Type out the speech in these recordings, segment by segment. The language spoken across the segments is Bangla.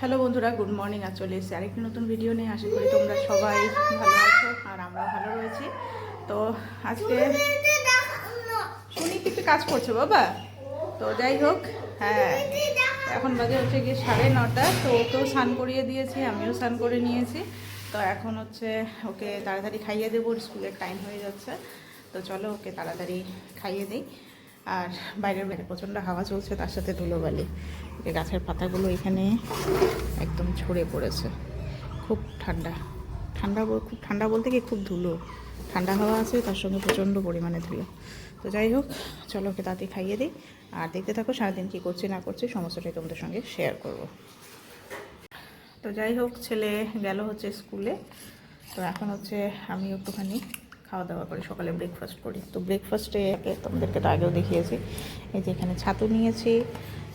হ্যালো বন্ধুরা, গুড মর্নিং। আর চলে এসেছি আরেকটি নতুন ভিডিও নিয়ে। আশা করি তোমরা সবাই ভালো আছো আর আমরা ভালো রয়েছি। তো আজকে শুনি একটু কাজ করছে বাবা। তো যাই হোক হ্যাঁ এখন বাজে হচ্ছে গিয়ে সাড়ে নটা। তো ওকেও স্নান করিয়ে দিয়েছি, আমিও স্নান করে নিয়েছি। তো এখন হচ্ছে ওকে তাড়াতাড়ি খাইয়ে দেবো, স্কুলের টাইম হয়ে যাচ্ছে। তো চলো ওকে তাড়াতাড়ি খাইয়ে দিই। আর বাইরের বাইরে প্রচণ্ড হাওয়া চলছে, তার সাথে ধুলোবালি। গাছের পাতাগুলো এখানে একদম ছড়ে পড়েছে। খুব ঠান্ডা। ঠান্ডা খুব ঠান্ডা বলতে কি খুব ধুলো। ঠান্ডা হাওয়া আছে, তার সঙ্গে প্রচণ্ড পরিমাণে ধুলো। তো যাই হোক, চলো ওকে তাড়াতাড়ি খাইয়ে দিই। আর দেখতে থাকো সারাদিন কী করছি না করছি, সমস্তটাই তোমাদের সঙ্গে শেয়ার করব। তো যাই হোক, ছেলে গেল হচ্ছে স্কুলে। তো এখন হচ্ছে আমি একটুখানি খাওয়া দাওয়া করে সকালে ব্রেকফাস্ট করি। তো ব্রেকফাস্টে তোমাদেরকে তো আগেও দেখিয়েছি। এই যে এখানে ছাতু নিয়েছি,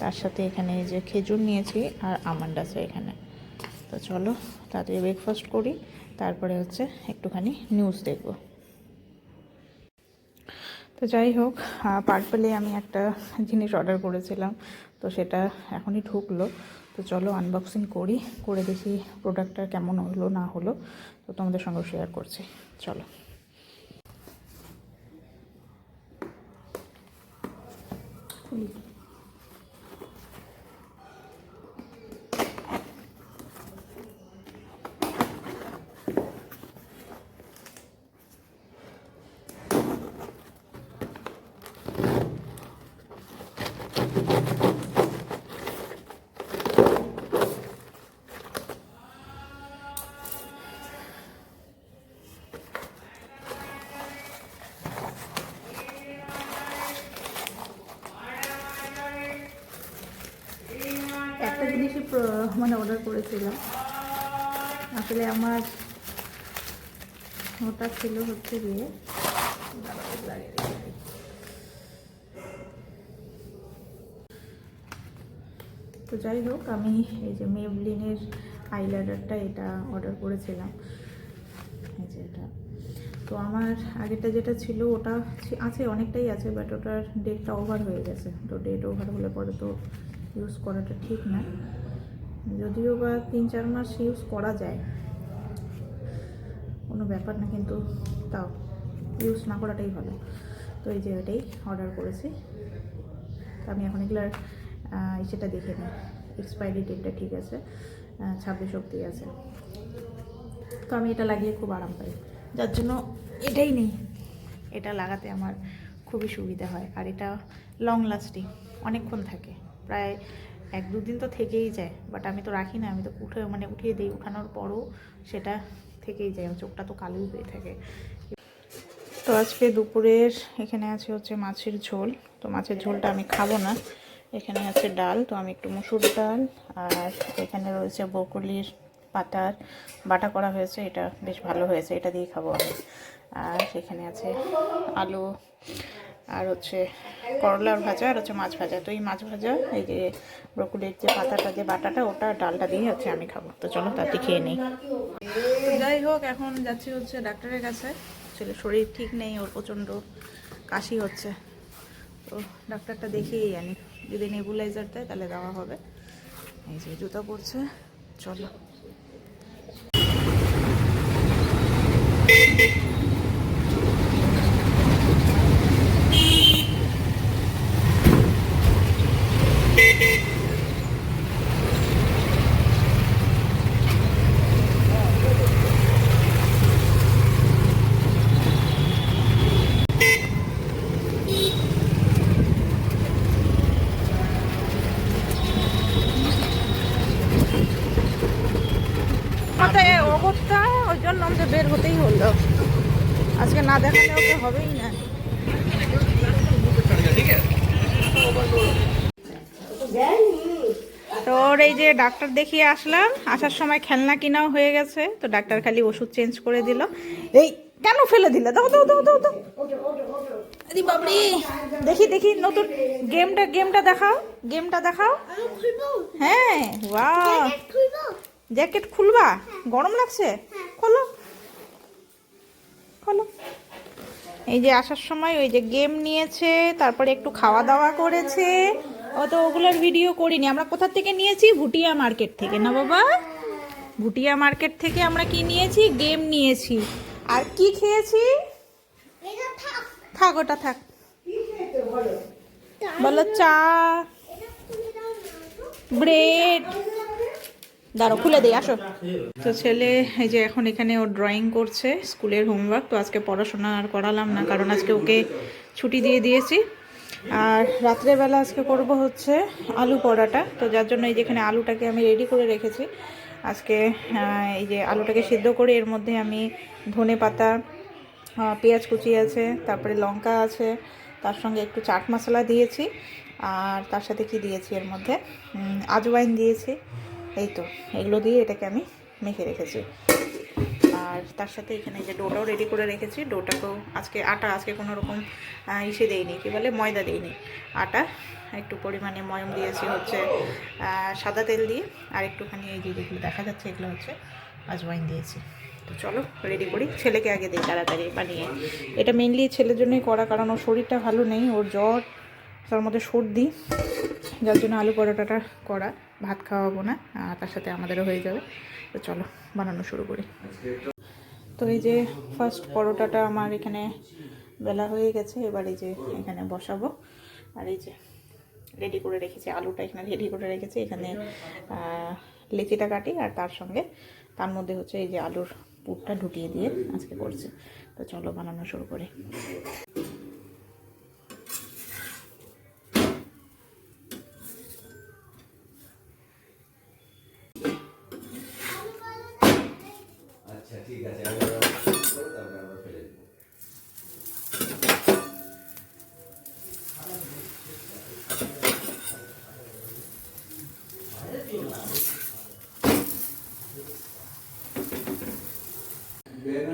তার সাথে এখানে এই যে খেজুর নিয়েছি আর আমন্ড আছে এখানে। তো চলো তাড়াতাড়ি ব্রেকফাস্ট করি, তারপরে হচ্ছে একটুখানি নিউজ দেখব। তো যাই হোক পার্পেলে আমি একটা জিনিস অর্ডার করেছিলাম, তো সেটা এখনই ঢুকলো। তো চলো আনবক্সিং করি, করে দেখি প্রোডাক্টটা কেমন হলো, না হলো। তো তোমাদের সঙ্গে শেয়ার করছি। চলো। খুলি মানে অর্ডার করেছিলাম। আসলে আমার ওটা ছিল হচ্ছে গিয়ে। তো যাই হোক, আমি এই যে মেবলিনের আইলাইনারটা এটা অর্ডার করেছিলাম। এই যে এটা। তো আমার আগেরটা যেটা ছিল, ওটা আছে, অনেকটাই আছে বাট ওটার ডেটটা ওভার হয়ে গেছে। তো ডেট ওভার হলে পরে তো ইউজ করাটা ঠিক না। যদিও বা তিন চার মাস ইউজ করা যায়। কোনো ব্যাপার না কিন্তু তাও ইউজ না করাটাই ভালো। তো এই যে এটাই অর্ডার করেছি। তো আমি এখন এগুলার আহ, সেটা দেখে নিই। এক্সপায়ারি ডেটটা ঠিক আছে ছাব্বিশ অব্দি আছে। তো আমি এটা লাগিয়ে খুব আরাম পাই। যার জন্য এটাই নেই। এটা লাগাতে আমার খুবই সুবিধা হয়। আর এটা লং লাস্টিং অনেকক্ষণ থাকে। প্রায় এক দুদিন তো থেকেই যায় বাট আমি তো রাখি না, আমি তো উঠে মানে উঠিয়ে দিই, উঠানোর পরও সেটা থেকেই যায় চোখটা তো কালোই হয়ে থাকে। তো আজকে দুপুরের, এখানে আছে হচ্ছে মাছের ঝোল, তো মাছের ঝোলটা আমি খাব না, এখানে আছে ডাল, তো আমি একটু মুসুর ডাল, আর এখানে রয়েছে বকুলির পাতার বাটা করা হয়েছে, এটা বেশ ভালো হয়েছে, এটা দিয়ে খাব আমি। আর এখানে আছে আলু আর হচ্ছে করলার ভাজা আর হচ্ছে মাছ ভাজা। তো এই মাছ ভাজা, এই যে ব্রকুলির যে পাতাটা, যে বাটাটা, ওটা ডালটা দিয়ে হচ্ছে আমি খাব। তো চলো তাতে খেয়ে নিই। যাই হোক, এখন যাচ্ছি হচ্ছে ডাক্তারের কাছে। ছেলে শরীর ঠিক নেই, ওর প্রচণ্ড কাশি হচ্ছে। তো ডাক্তারটা দেখিয়েই আনি। যদি নেবুলাইজার দেয়, তাহলে দেওয়া হবে। এই যে জুতো পড়ছে চলো মাথায় অবস্থা ওই জন্য আমাদের বের হতেই হলো আজকে না দেখালে ওকে হবেই না। তো ওর এই যে ডাক্তার দেখিয়ে আসলাম আসার সময় খেলনা কিনাও হয়ে গেছে তো ডাক্তার খালি ওষুধ চেঞ্জ করে দিল। এই কেন ফেলে দিলে? দাও দাও দাও দাও দাও। বাবরি দেখি দেখি নতুন গেমটা গেমটা দেখাও গেমটা দেখাও। হ্যাঁ ওয়াও জ্যাকেট খুলবা? গরম লাগছে? খোলো খোলো। এই যে আসার সময় ওই যে গেম নিয়েছে, তারপরে একটু খাওয়া দাওয়া করেছে। ও তো ওগুলোর ভিডিও করিনি। আমরা কোথা থেকে নিয়েছি? ভুটিয়া মার্কেট থেকে, না বাবা? ভুটিয়া মার্কেট থেকে আমরা কি নিয়েছি? গেম নিয়েছি। আর কি খেয়েছি? থাক ওটা থাক। বলো চা। ব্রেড। দাঁড়ো, খুলে দিই, আসো। তো ছেলে, এই যে এখন এখানে ও ড্রয়িং করছে, স্কুলের হোমওয়ার্ক তো আজকে পড়াশোনা আর করালাম না, কারণ আজকে ওকে ছুটি দিয়ে দিয়েছি। আর রাত্রেবেলা আজকে করব হচ্ছে আলু পরাটা, তো যার জন্য এই যেখানে আলুটাকে আমি রেডি করে রেখেছি। আজকে এই যে আলুটাকে সিদ্ধ করে, এর মধ্যে আমি ধনে পাতা পেঁয়াজ কুচি আছে, তারপরে লঙ্কা আছে, তার সঙ্গে একটু চাট মশলা দিয়েছি, আর তার সাথে কি দিয়েছি এর মধ্যে? আজওয়াইন দিয়েছি। এই তো, এগুলো দিয়ে এটাকে আমি মেখে রেখেছি। আর তার সাথে এখানে যে ডোটাও রেডি করে রেখেছি। ডোটাকেও আজকে আটা, আজকে কোনো রকম ইসে দেইনি, কী বলে, ময়দা দেইনি। আটা, একটু পরিমাণে ময়ম দিয়েছি হচ্ছে সাদা তেল দিয়ে। আর একটুখানি এই যে দেখা যাচ্ছে, এগুলো হচ্ছে আজওয়াইন দিয়েছি। তো চলো রেডি করি। ছেলেকে আগে দিই তাড়াতাড়ি বানিয়ে। এটা মেনলি ছেলের জন্যই করা, কারণ ওর শরীরটা ভালো নেই, ওর জ্বর, তার মধ্যে সর্দি। যার জন্য আলু পরোটাটা করা, ভাত খাওয়াবো না তার সাথে আমাদেরও হয়ে যাবে। তো চলো, বানানো শুরু করি। তো এই যে ফার্স্ট পরোটাটা আমার এখানে বেলা হয়ে গেছে, এবার এই যে এখানে বসাবো। আর এই যে রেডি করে রেখেছি, আলুটা এখানে রেডি করে রেখেছি, এখানে লেচিটা কাটি, আর তার সঙ্গে, তার মধ্যে হচ্ছে এই যে আলুর পুরটা ঢুকিয়ে দিয়ে আজকে করছি। তো চলো, বানানো শুরু করি। ঠিক আছে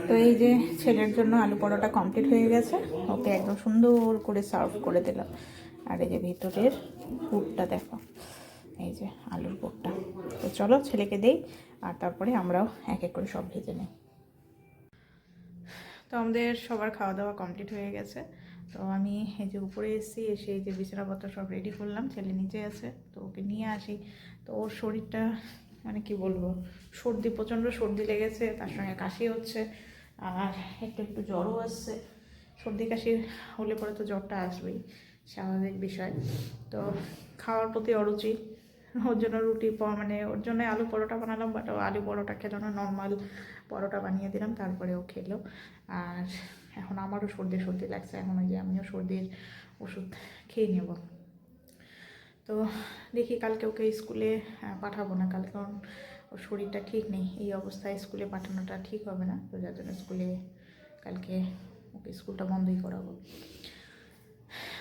তো এই যে ছেলের জন্য আলু পরোটা কমপ্লিট হয়ে গেছে, ওকে একদম সুন্দর করে সার্ভ করে দিলাম। আর এই যে ভিতরের পুরটা দেখো, এই যে আলুর পুরটা। তো চলো ছেলেকে দেই, আর তারপরে আমরাও এক এক করে সব ভেজে নিই। তো আমাদের সবার খাওয়া দাওয়া কমপ্লিট হয়ে গেছে। তো আমি এই যে উপরে এসেছি, এসে এই যে বিছানাপত্র সব রেডি করলাম, ছেলে নিচে আছে, তো ওকে নিয়ে আসি। তো ওর শরীরটা মানে কি বলব, সর্দি, প্রচণ্ড সর্দি লেগেছে, তার সঙ্গে কাশি হচ্ছে, আর একটু একটু জ্বরও আসছে। সর্দি কাশি হলে পরে তো জ্বরটা আসবেই, স্বাভাবিক বিষয়। তো খাওয়ার প্রতি অরুচি। ওর জন্য রুটি মানে ওর জন্য আলু পরোটা বানালাম বাট আলু পরোটা খেলো না নর্মাল পরোটা বানিয়ে দিলাম, তারপরে ও খেলো। আর এখন আমারও সর্দি সর্দি লাগছে, এখন ওই যে আমিও সর্দির ওষুধ খেয়ে নেব। তো দেখি কালকে ওকে স্কুলে পাঠাবো না কালকে কারণ ওর শরীরটা ঠিক নেই, এই অবস্থায় স্কুলে পাঠানোটা ঠিক হবে না, তো যার জন্য স্কুলে কালকে ওকে স্কুলটা বন্ধই করাবো।